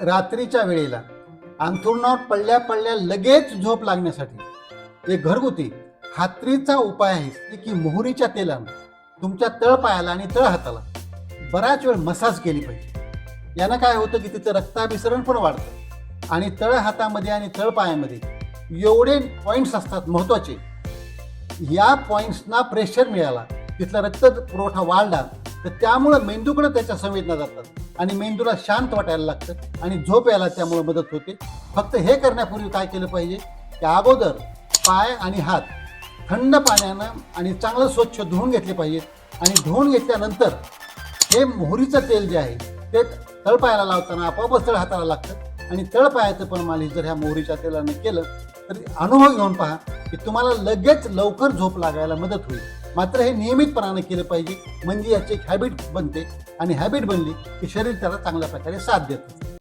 रात्रीच्या वेळेला अंथरुणावर पडल्या पडल्या लगेच झोप लागण्यासाठी एक घरगुती खात्रीचा उपाय आहे. की मोहरीच्या तेलानं तुमच्या तळपायाला आणि तळहाताला बराच वेळ मसाज केली पाहिजे. यानं काय होतं की तिथं रक्ताभिसरण पण वाढतं. आणि तळ हातामध्ये आणि तळपायामध्ये एवढे पॉईंट्स असतात महत्त्वाचे या पॉईंट्सना प्रेशर मिळाला तिथला रक्त पुरवठा वाढला तर त्यामुळं मेंदूकडे त्याच्या संवेदना जातात. आणि मेंदूला शांत वाटायला लागतं आणि झोप यायला त्यामुळे मदत होते. फक्त हे करण्यापूर्वी काय केलं पाहिजे? की अगोदर पाय आणि हात थंड पाण्यानं आणि चांगलं स्वच्छ धुवून घेतले पाहिजेत. आणि धुवून घेतल्यानंतर हे मोहरीचं तेल जे आहे ते तळपायाला लावताना आपोआपच तळ हाताला लागतं. आणि तळपायाचं पण मालिश जर ह्या मोहरीच्या तेलानं केलं तर अनुभव घेऊन पहा. की तुम्हाला लगेच लवकर झोप लागायला मदत होईल. मात्र हे नियमितपणाने केलं पाहिजे. म्हणजे याची एक हॅबिट बनते. आणि हॅबिट बनली की शरीर त्याला चांगल्या प्रकारे साथ देतं.